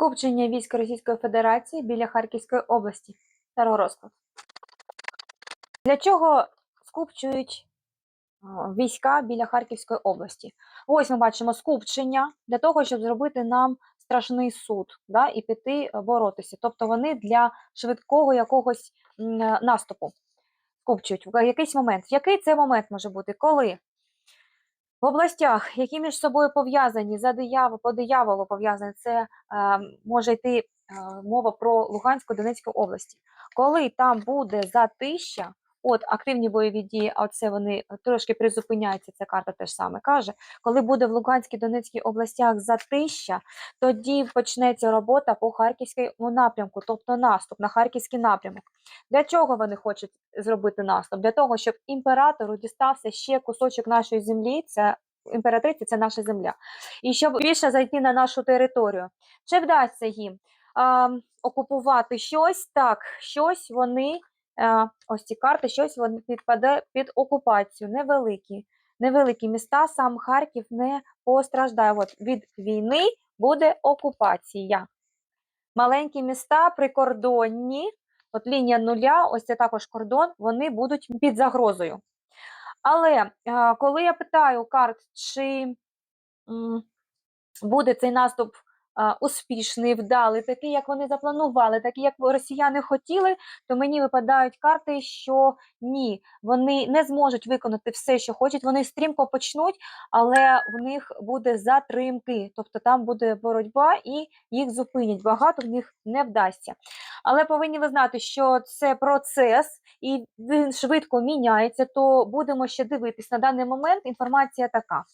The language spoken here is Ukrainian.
Скупчення військ Російської Федерації біля Харківської області. Старорозклад. Для чого скупчують війська біля Харківської області? Ось ми бачимо скупчення для того, щоб зробити нам страшний суд да, і піти е, боротися. Тобто вони для швидкого якогось е, наступу скупчують в якийсь момент. Який це момент може бути? Коли? В областях, які між собою пов'язані за диявол, по дияволу пов'язані, це е, може йти е, мова про Луганську, Донецьку області. Коли там буде затища, от активні бойові дії, а це вони трошки призупиняються, ця карта теж саме каже. Коли буде в Луганській, Донецькій областях затища, тоді почнеться робота по Харківському напрямку, тобто наступ на Харківський напрямок. Для чого вони хочуть зробити наступ? Для того, щоб імператору дістався ще кусочок нашої землі, це імператриця це наша земля, і щоб більше зайти на нашу територію. Чи вдасться їм окупувати щось? Так, щось вони, ось ці карти, щось вони підпаде під окупацію, невеликі. Невеликі міста, сам Харків не постраждає. От від війни буде окупація. Маленькі міста прикордонні, от лінія нуля, ось це також кордон, вони будуть під загрозою. Але е, коли я питаю карт, чи буде цей наступ е, успішний, вдалий, такий, як вони запланували, такий, як росіяни хотіли, то мені випадають карти, що ні, вони не зможуть виконати все, що хочуть. Вони стрімко почнуть, але в них буде затримки, тобто там буде боротьба і їх зупинять. Багато в них не вдасться. Але повинні ви знати, що це процес і він швидко міняється, то будемо ще дивитись. На даний момент інформація така.